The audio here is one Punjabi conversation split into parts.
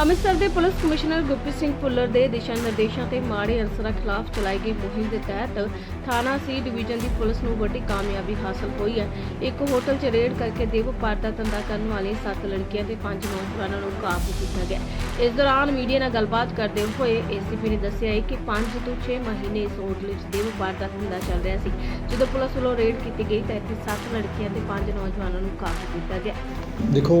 ਅੰਮ੍ਰਿਤਸਰ ਦੇ ਪੁਲਿਸ ਕਮਿਸ਼ਨਰ ਗੁਰਪ੍ਰੀਤ ਸਿੰਘ ਭੁੱਲਰ ਦੇ ਦਿਸ਼ਾ ਨਿਰਦੇਸ਼ਾਂ ਤੇ ਮਾੜੇ ਅਨਸਰਾਂ ਖਿਲਾਫ ਚਲਾਈ ਗਈ ਮੁਹਿੰਮ ਦੇ ਤਹਿਤ ਥਾਣਾ ਸੀ ਡਿਵੀਜ਼ਨ ਦੀ ਪੁਲਿਸ ਨੂੰ ਵੱਡੀ ਕਾਮਯਾਬੀ ਹਾਸਲ ਹੋਈ ਹੈ। ਇੱਕ ਹੋਟਲ 'ਚ ਰੇਡ ਕਰਕੇ ਦੇਵ ਦਾ ਧੰਦਾ ਕਰਨ ਵਾਲੀਆਂ ਸੱਤ ਲੜਕੀਆਂ ਤੇ ਪੰਜ ਨੌਜਵਾਨਾਂ ਨੂੰ ਕਾਬੂ ਕੀਤਾ ਗਿਆ। ਇਸ ਦੌਰਾਨ ਮੀਡੀਆ ਨਾਲ ਗੱਲਬਾਤ ਕਰਦੇ ਹੋਏ ਏਸੀਪੀ ਨੇ ਦੱਸਿਆ ਹੈ ਕਿ 5 ਤੋਂ 6 ਮਹੀਨੇ ਇਸ ਹੋਟਲ ਵਿੱਚ ਦੇਵਪਾਰ ਦਾ ਧੰਦਾ ਚੱਲ ਰਿਹਾ ਸੀ। ਜਦੋਂ ਪੁਲਿਸ ਵੱਲੋਂ ਰੇਡ ਕੀਤੀ ਗਈ ਤਾਂ ਇੱਥੇ ਸੱਤ ਲੜਕੀਆਂ ਤੇ ਪੰਜ ਨੌਜਵਾਨਾਂ ਨੂੰ ਕਾਬੂ ਕੀਤਾ ਗਿਆ। ਦੇਖੋ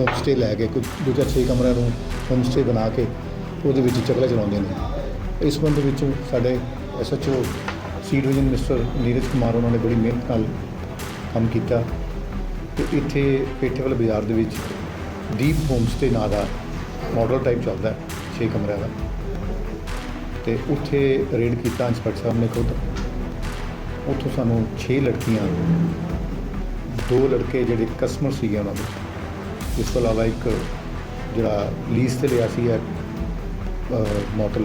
ਹੋਮ ਸਟੇ ਲੈ ਕੇ ਕੁਝ ਦੂਜਾ ਛੇ ਕਮਰਿਆਂ ਨੂੰ ਹੋਮ ਸਟੇ ਬਣਾ ਕੇ ਉਹਦੇ ਵਿੱਚ ਚੱਕਲਾ ਚਲਾਉਂਦੇ ਨੇ। ਇਸ ਸੰਬੰਧ ਵਿੱਚ ਸਾਡੇ SHO C division mister Neeraj Kumar ਉਹਨਾਂ ਨੇ ਬੜੀ ਮਿਹਨਤ ਨਾਲ ਕੰਮ ਕੀਤਾ। ਤੇ ਇੱਥੇ ਪੇਠੇਵਾਲ ਬਾਜ਼ਾਰ ਦੇ ਵਿੱਚ ਦੀਪ ਹੋਮ ਸਟੇ ਨਾਂ ਦਾ ਮਾਡਲ ਟਾਈਪ ਚੱਲਦਾ ਹੈ, ਛੇ ਕਮਰਿਆਂ ਦਾ। ਤੇ ਉੱਥੇ ਰੇਡ ਕੀਤਾ ਇੰਸਪੈਕਟਰ ਸਾਹਿਬ ਨੇ ਖੁਦ। ਉੱਥੋਂ ਸਾਨੂੰ 6 ਲੜਕੀਆਂ, ਦੋ ਲੜਕੇ ਜਿਹੜੇ ਕਸਟਮਰ ਸੀਗੇ ਉਹਨਾਂ ਦੇ। ਇਸ ਤੋਂ ਇਲਾਵਾ ਇੱਕ ਜਿਹੜਾ ਲੀਜ਼ ਤੇ ਲਿਆ ਸੀ ਹੈ ਮੋਟਲ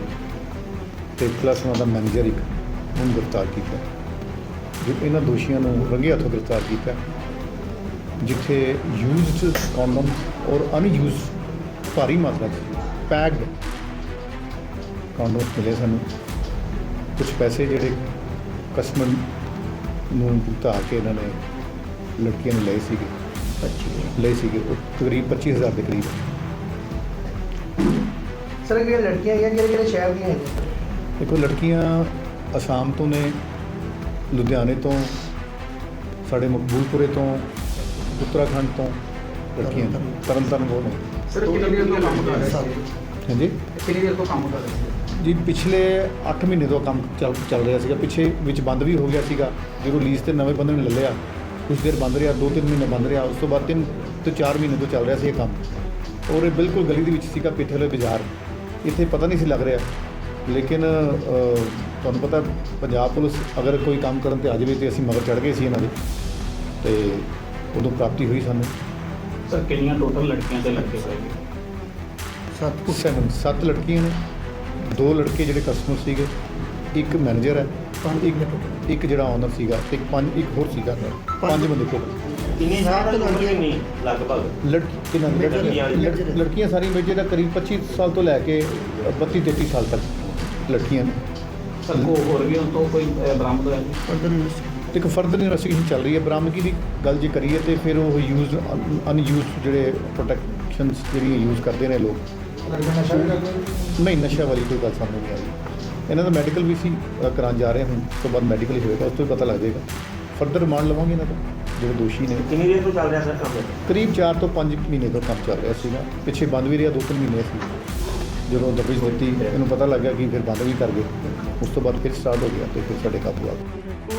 ਤੇ ਪਲੱਸ ਉਹਨਾਂ ਦਾ ਮੈਨੇਜਰ ਇੱਕ ਨੂੰ ਗ੍ਰਿਫਤਾਰ ਕੀਤਾ। ਜੋ ਇਹਨਾਂ ਦੋਸ਼ੀਆਂ ਨੂੰ ਰੰਗੇ ਹੱਥੋਂ ਗ੍ਰਿਫਤਾਰ ਕੀਤਾ। ਜਿੱਥੇ ਯੂਜ਼ਡ ਕੰਡਮ ਔਰ ਅਨਯੂਜ਼ਡ ਭਾਰੀ ਮਾਤਰਾ 'ਚ ਪੈਕਡ ਕੰਡੋਮ ਮਿਲੇ ਸਾਨੂੰ। ਕੁਝ ਪੈਸੇ ਜਿਹੜੇ ਕਸਟਮਰ ਨੂੰ ਭੁਗਤਾ ਕੇ ਇਹਨਾਂ ਨੇ ਲੜਕੀਆਂ ਨੇ ਲਏ ਸੀਗੇ। ਲਏ ਸੀਗੇ ਉਹ ਤਕਰੀਬ 25000 ਦੇ ਕਰੀਬ। ਸਰ ਇਹ ਜਿਹੜੀਆਂ ਲੜਕੀਆਂ ਹੈਗੀਆਂ ਕਿਹੜੇ ਕਿਹੜੇ ਸ਼ਹਿਰ ਦੀਆਂ ਹੈਗੀਆਂ? ਦੇਖੋ ਲੜਕੀਆਂ ਅਸਾਮ ਤੋਂ ਨੇ ਲੁਧਿਆਣੇ ਤੋਂ ਸਾਡੇ ਮਕਬੂਲਪੁਰੇ ਤੋਂ ਉੱਤਰਾਖੰਡ ਤੋਂ ਲੜਕੀਆਂ। ਤਰਨਤਾਰਨ। ਤੋਂ ਨੇ। ਸਰ ਕਿੰਨੀ ਦੇਰ ਤੋਂ ਕੰਮ ਕਰ ਰਹੇ ਸੀ? ਹਾਂਜੀ? ਕਿੰਨੀ ਦੇਰ ਤੋਂ ਕੰਮ ਕਰ ਰਹੇ ਸੀ? ਜੀ ਪਿਛਲੇ 8 ਮਹੀਨੇ ਤੋਂ ਕੰਮ ਚੱਲ ਚੱਲ ਰਿਹਾ ਸੀਗਾ। ਪਿੱਛੇ ਵਿੱਚ ਬੰਦ ਵੀ ਹੋ ਗਿਆ ਸੀਗਾ। ਜਦੋਂ ਲੀਜ਼ ਤੇ ਨਵੇਂ ਬੰਦੇ ਨੇ ਲੈ ਲਿਆ ਕੁਝ ਦੇਰ ਬੰਦ ਰਿਹਾ 2-3 ਮਹੀਨੇ ਬੰਦ ਰਿਹਾ ਉਸ ਤੋਂ ਬਾਅਦ 3 ਤੋਂ 4 ਮਹੀਨੇ ਤੋਂ ਚੱਲ ਰਿਹਾ ਸੀ ਇਹ ਕੰਮ। ਔਰ ਇਹ ਬਿਲਕੁਲ ਗਲੀ ਦੇ ਵਿੱਚ ਸੀਗਾ ਪਿੱਠੇ ਵਾਲੇ ਬਾਜ਼ਾਰ। ਇੱਥੇ ਪਤਾ ਨਹੀਂ ਸੀ ਲੱਗ ਰਿਹਾ। ਲੇਕਿਨ ਤੁਹਾਨੂੰ ਪਤਾ ਪੰਜਾਬ ਪੁਲਿਸ ਅਗਰ ਕੋਈ ਕੰਮ ਕਰਨ ਤੇ ਆ ਜਾਵੇ ਤੇ ਅਸੀਂ ਮਗਰ ਚੜ ਗਏ ਸੀ ਇਹਨਾਂ ਦੇ। ਤੇ ਉਦੋਂ ਪ੍ਰਾਪਤੀ ਹੋਈ ਸਾਨੂੰ। ਸਰ ਕਿੰਨੀਆਂ ਟੋਟਲ ਲੜਕੀਆਂ ਤੇ ਲੜਕੇ ਹੋਏਗੇ ਸੱਤ ਸੈਵਨ ਸੱਤ ਲੜਕੀਆਂ ਨੇ। ਦੋ ਲੜਕੇ ਜਿਹੜੇ ਕਸਟਮਰ ਸੀਗੇ। ਇੱਕ ਮੈਨੇਜਰ ਹੈ ਇੱਕ ਇੱਕ ਜਿਹੜਾ ਓਨਰ ਸੀਗਾ ਤੇ ਇੱਕ ਪੰਜ ਇੱਕ ਹੋਰ ਸੀਗਾ। ਪੰਜ। ਬੰਦੇ ਕੋਲ ਕਿੰਨੀ ਸਾਲ ਉਮਰ ਕਿੰਨੀ ਲਗਭਗ? ਲੜਕੀਆਂ ਵਾਲੀ ਲੜ- ਲੜਕੀਆਂ ਸਾਰੀਆਂ ਮੇਜੇ ਦਾ ਕਰੀਬ 25 ਸਾਲ ਤੋਂ ਲੈ ਕੇ 32 33 ਸਾਲ ਤੱਕ ਲੜਕੀਆਂ ਨੇ। ਸਰ ਕੋ ਹੋਰ ਵੀ ਉਹ ਤੋਂ ਕੋਈ ਅਹ, ਬਰਾਮਦ ਹੋਇਆ? ਜੀ? ਤੇ ਇੱਕ ਫਰਦਰ ਇਨਵੈਸਟੀਗੇਸ਼ਨ ਚੱਲ ਰਹੀ ਹੈ। ਬਰਾਮਦਗੀ ਦੀ ਗੱਲ ਜੇ ਕਰੀਏ ਤੇ ਫਿਰ ਉਹ ਯੂਜ਼ਡ ਅਨਯੂਜ਼ਡ ਜਿਹੜੇ ਪ੍ਰੋਟੈਕਸ਼ਨਸ ਜਿਹੜੀਆਂ ਯੂਜ਼ ਕਰਦੇ ਨੇ ਲੋਕ। ਨਹੀਂ ਨਸ਼ਾ ਵਾਲੀ ਕੋਈ ਗੱਲ ਸਾਹਮਣੇ ਨਹੀਂ ਆਈ ਇਹਨਾਂ ਦਾ ਮੈਡੀਕਲ ਵੀ ਸੀ ਕਰਾਉਣ ਜਾ ਰਹੇ ਹੁਣ ਉਸ ਤੋਂ ਬਾਅਦ ਮੈਡੀਕਲ ਹੀ ਹੋਏਗਾ ਉਸ ਤੋਂ ਪਤਾ ਲੱਗ ਜਾਏਗਾ। ਫਰਦਰ ਰਿਮਾਂਡ ਲਵਾਂਗੇ ਇਹਨਾਂ ਤੋਂ ਜਿਹੜੇ ਦੋਸ਼ੀ ਨੇ। ਕਿੰਨੀ ਦੇਰ ਤੋਂ ਚੱਲ ਰਿਹਾ ਸਰ ਕੰਮ? ਕਰੀਬ 4 ਤੋਂ 5 ਮਹੀਨੇ ਤੋਂ ਕੰਮ ਚੱਲ ਰਿਹਾ ਸੀਗਾ। ਪਿੱਛੇ ਬੰਦ ਵੀ ਰਿਹਾ 2-3 ਮਹੀਨੇ ਸੀ। ਜਦੋਂ ਦਬਿਸ਼ ਦਿੱਤੀ ਇਹਨੂੰ ਪਤਾ ਲੱਗਾ ਕਿ ਫਿਰ ਬੰਦ ਵੀ ਕਰ ਗਏ। ਉਸ ਤੋਂ ਬਾਅਦ ਫਿਰ ਸਟਾਰਟ ਹੋ ਗਿਆ ਤੇ ਫਿਰ ਸਾਡੇ ਕਾਬੂ ਆ ਗਿਆ